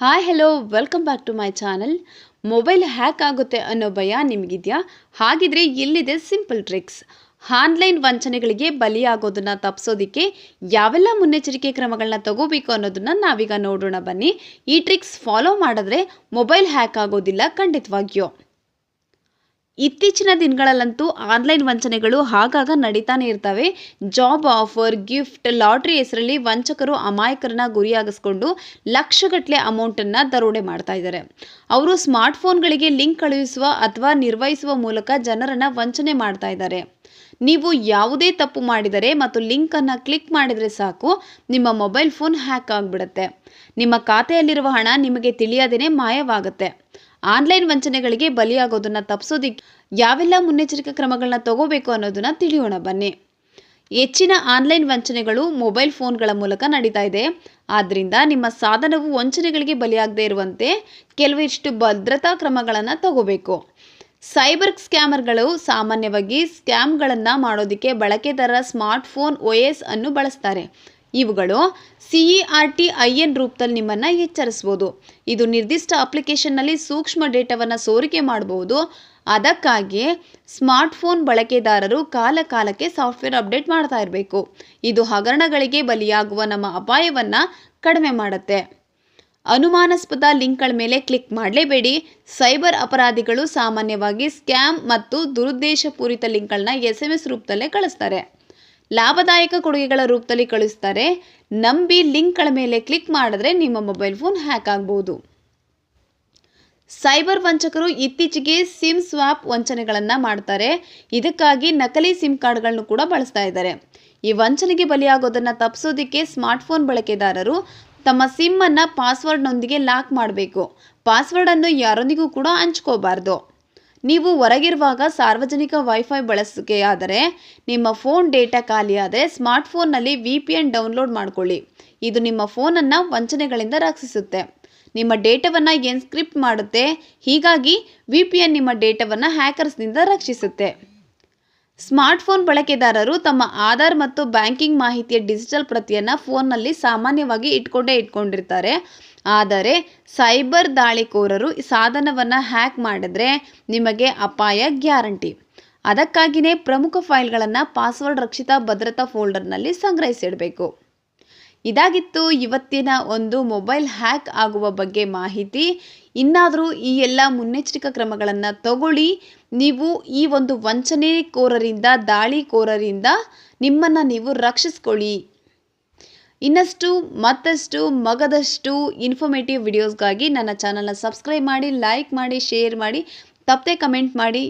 Hi hello welcome back to my channel mobile hack ಆಗುತ್ತೆ ಅನ್ನೋ ಭಯ ನಿಮಗಿದೆಯಾ? ಹಾಗಿದ್ರೆ ಎಲ್ಲಿದೆ ಸಿಂಪಲ್ ಟ್ರಿಕ್ಸ್ ಆನ್ಲೈನ್ ವಂಚನೆಗಳಿಗೆ ಬಲಿಯಾಗೋದನ್ನ ತಪ್ಪಿಸೋದಕ್ಕೆ ಯಾವೆಲ್ಲ ಮುನ್ನೆಚ್ಚರಿಕೆ ಕ್ರಮಗಳನ್ನ ತಗೋಬೇಕು ಅನ್ನೋದನ್ನ ನಾವೀಗ ನೋಡೋಣ ಬನ್ನಿ. ಈ ಟ್ರಿಕ್ಸ್ ಫಾಲೋ ಮಾಡಿದ್ರೆ ಮೊಬೈಲ್ ಹ್ಯಾಕ್ ಆಗೋದಿಲ್ಲ ಖಂಡಿತವಾಗಿಯೂ. ಇತ್ತೀಚಿನ ದಿನಗಳಲ್ಲಂತೂ ಆನ್ಲೈನ್ ವಂಚನೆಗಳು ಆಗಾಗ ನಡೀತಾನೆ ಇರ್ತವೆ. ಜಾಬ್ ಆಫರ್, ಗಿಫ್ಟ್, ಲಾಟ್ರಿ ಹೆಸರಲ್ಲಿ ವಂಚಕರು ಅಮಾಯಕರನ್ನ ಗುರಿಯಾಗಿಸ್ಕೊಂಡು ಲಕ್ಷಗಟ್ಟಲೆ ಅಮೌಂಟನ್ನು ದರೋಡೆ ಮಾಡ್ತಾ ಇದ್ದಾರೆ. ಅವರು ಸ್ಮಾರ್ಟ್ಫೋನ್ಗಳಿಗೆ ಲಿಂಕ್ ಕಳುಹಿಸುವ ಅಥವಾ ನಿರ್ವಹಿಸುವ ಮೂಲಕ ಜನರನ್ನು ವಂಚನೆ ಮಾಡ್ತಾ ಇದ್ದಾರೆ. ನೀವು ಯಾವುದೇ ತಪ್ಪು ಮಾಡಿದರೆ ಮತ್ತು ಲಿಂಕನ್ನು ಕ್ಲಿಕ್ ಮಾಡಿದರೆ ಸಾಕು, ನಿಮ್ಮ ಮೊಬೈಲ್ ಫೋನ್ ಹ್ಯಾಕ್ ಆಗಿಬಿಡುತ್ತೆ. ನಿಮ್ಮ ಖಾತೆಯಲ್ಲಿರುವ ಹಣ ನಿಮಗೆ ತಿಳಿಯದೇನೆ ಮಾಯವಾಗುತ್ತೆ. ಆನ್ಲೈನ್ ವಂಚನೆಗಳಿಗೆ ಬಲಿಯಾಗೋದನ್ನ ತಪ್ಪಿಸೋದಿಕ್ಕೆ ಯಾವೆಲ್ಲ ಮುನ್ನೆಚ್ಚರಿಕೆ ಕ್ರಮಗಳನ್ನ ತಗೋಬೇಕು ಅನ್ನೋದನ್ನ ತಿಳಿಯೋಣ ಬನ್ನಿ. ಹೆಚ್ಚಿನ ಆನ್ಲೈನ್ ವಂಚನೆಗಳು ಮೊಬೈಲ್ ಫೋನ್ಗಳ ಮೂಲಕ ನಡೀತಾ ಇದೆ. ಆದ್ದರಿಂದ ನಿಮ್ಮ ಸಾಧನವು ವಂಚನೆಗಳಿಗೆ ಬಲಿಯಾಗದೇ ಇರುವಂತೆ ಕೆಲವಿಷ್ಟು ಭದ್ರತಾ ಕ್ರಮಗಳನ್ನು ತಗೋಬೇಕು. ಸೈಬರ್ ಸ್ಕ್ಯಾಮರ್ಗಳು ಸಾಮಾನ್ಯವಾಗಿ ಸ್ಕ್ಯಾಮ್ಗಳನ್ನು ಮಾಡೋದಕ್ಕೆ ಬಳಕೆದಾರರ ಸ್ಮಾರ್ಟ್ಫೋನ್ ಎಸ್ ಅನ್ನು ಬಳಸ್ತಾರೆ. ಇವುಗಳು C E R T I N ರೂಪದಲ್ಲಿ ನಿಮ್ಮನ್ನು ಎಚ್ಚರಿಸ್ಬೋದು. ಇದು ನಿರ್ದಿಷ್ಟ ಅಪ್ಲಿಕೇಶನ್ನಲ್ಲಿ ಸೂಕ್ಷ್ಮ ಡೇಟಾವನ್ನು ಸೋರಿಕೆ ಮಾಡಬಹುದು ಅದಕ್ಕಾಗಿ ಸ್ಮಾರ್ಟ್ಫೋನ್ ಬಳಕೆದಾರರು ಕಾಲ ಕಾಲಕ್ಕೆ ಸಾಫ್ಟ್ವೇರ್ ಅಪ್ಡೇಟ್ ಮಾಡ್ತಾ ಇರಬೇಕು. ಇದು ಹಗರಣಗಳಿಗೆ ಬಲಿಯಾಗುವ ನಮ್ಮ ಅಪಾಯವನ್ನು ಕಡಿಮೆ ಮಾಡುತ್ತೆ. ಅನುಮಾನಾಸ್ಪದ ಲಿಂಕ್ಗಳ ಮೇಲೆ ಕ್ಲಿಕ್ ಮಾಡಲೇಬೇಡಿ. ಸೈಬರ್ ಅಪರಾಧಿಗಳು ಸಾಮಾನ್ಯವಾಗಿ ಸ್ಕ್ಯಾಮ್ ಮತ್ತು ದುರುದ್ದೇಶಪೂರಿತ ಲಿಂಕ್ಗಳನ್ನ ಎಸ್ ಎಂ ಎಸ್ ರೂಪದಲ್ಲೇ ಕಳಿಸ್ತಾರೆ. ಲಾಭದಾಯಕ ಕೊಡುಗೆಗಳ ರೂಪದಲ್ಲಿ ಕಳಿಸ್ತಾರೆ. ನಂಬಿ ಲಿಂಕ್ಗಳ ಮೇಲೆ ಕ್ಲಿಕ್ ಮಾಡಿದ್ರೆ ನಿಮ್ಮ ಮೊಬೈಲ್ ಫೋನ್ ಹ್ಯಾಕ್ ಆಗ್ಬೋದು. ಸೈಬರ್ ವಂಚಕರು ಇತ್ತೀಚೆಗೆ ಸಿಮ್ ಸ್ವಾಪ್ ವಂಚನೆಗಳನ್ನು ಮಾಡ್ತಾರೆ. ಇದಕ್ಕಾಗಿ ನಕಲಿ ಸಿಮ್ ಕಾರ್ಡ್ಗಳನ್ನು ಕೂಡ ಬಳಸ್ತಾ ಇದ್ದಾರೆ. ಈ ವಂಚನೆಗೆ ಬಲಿಯಾಗೋದನ್ನು ತಪ್ಪಿಸೋದಕ್ಕೆ ಸ್ಮಾರ್ಟ್ಫೋನ್ ಬಳಕೆದಾರರು ತಮ್ಮ ಸಿಮ್ಮನ್ನು ಪಾಸ್ವರ್ಡ್ನೊಂದಿಗೆ ಲಾಕ್ ಮಾಡಬೇಕು. ಪಾಸ್ವರ್ಡನ್ನು ಯಾರೊಂದಿಗೂ ಕೂಡ ಹಂಚ್ಕೋಬಾರ್ದು. ನೀವು ಹೊರಗಿರುವಾಗ ಸಾರ್ವಜನಿಕ ವೈಫೈ ಬಳಸಿಕೆಯಾದರೆ ನಿಮ್ಮ ಫೋನ್ ಡೇಟಾ ಖಾಲಿಯಾದರೆ ಸ್ಮಾರ್ಟ್ಫೋನ್ನಲ್ಲಿ ವಿ ಪಿ ಎನ್ ಡೌನ್ಲೋಡ್ ಮಾಡಿಕೊಳ್ಳಿ. ಇದು ನಿಮ್ಮ ಫೋನನ್ನು ವಂಚನೆಗಳಿಂದ ರಕ್ಷಿಸುತ್ತೆ. ನಿಮ್ಮ ಡೇಟಾವನ್ನು ಎನ್ಸ್ಕ್ರಿಪ್ಟ್ ಮಾಡುತ್ತೆ? ಹೀಗಾಗಿ ವಿ ಪಿ ಎನ್ ನಿಮ್ಮ ಡೇಟಾವನ್ನು ಹ್ಯಾಕರ್ಸ್ನಿಂದ ರಕ್ಷಿಸುತ್ತೆ. ಸ್ಮಾರ್ಟ್ಫೋನ್ ಬಳಕೆದಾರರು ತಮ್ಮ ಆಧಾರ್ ಮತ್ತು ಬ್ಯಾಂಕಿಂಗ್ ಮಾಹಿತಿಯ ಡಿಜಿಟಲ್ ಪ್ರತಿಯನ್ನು ಫೋನ್ನಲ್ಲಿ ಸಾಮಾನ್ಯವಾಗಿ ಇಟ್ಕೊಂಡೇ ಇಟ್ಕೊಂಡಿರ್ತಾರೆ. ಆದರೆ ಸೈಬರ್ ದಾಳಿಕೋರರು ಸಾಧನವನ್ನು ಹ್ಯಾಕ್ ಮಾಡಿದ್ರೆ ನಿಮಗೆ ಅಪಾಯ ಗ್ಯಾರಂಟಿ. ಅದಕ್ಕಾಗಿಯೇ ಪ್ರಮುಖ ಫೈಲ್ಗಳನ್ನು ಪಾಸ್ವರ್ಡ್ ರಕ್ಷಿತ ಭದ್ರತಾ ಫೋಲ್ಡರ್ನಲ್ಲಿ ಸಂಗ್ರಹಿಸಿಡಬೇಕು. ಇದಾಗಿತ್ತು. ಇವತ್ತಿನ ಒಂದು ಮೊಬೈಲ್ ಹ್ಯಾಕ್ ಆಗುವ ಬಗ್ಗೆ ಮಾಹಿತಿ. ಇನ್ನಾದರೂ ಈ ಎಲ್ಲ ಮುನ್ನೆಚ್ಚರಿಕಾ ಕ್ರಮಗಳನ್ನು ತಗೊಳ್ಳಿ. ನೀವು ಈ ಒಂದು ವಂಚನೆ ವಂಚನೆಕೋರರಿಂದ, ದಾಳಿಕೋರರಿಂದ ನಿಮ್ಮನ್ನು ನೀವು ರಕ್ಷಿಸ್ಕೊಳ್ಳಿ. ಇನ್ನಷ್ಟು, ಮತ್ತಷ್ಟು, ಮಗದಷ್ಟು ಇನ್ಫಾರ್ಮೇಟಿವ್ ವಿಡಿಯೋಸ್ಗಾಗಿ ನನ್ನ ಚಾನಲ್ನ ಸಬ್ಸ್ಕ್ರೈಬ್ ಮಾಡಿ ಲೈಕ್ ಮಾಡಿ ಶೇರ್ ಮಾಡಿ, ತಪ್ಪದೆ ಕಮೆಂಟ್ ಮಾಡಿ.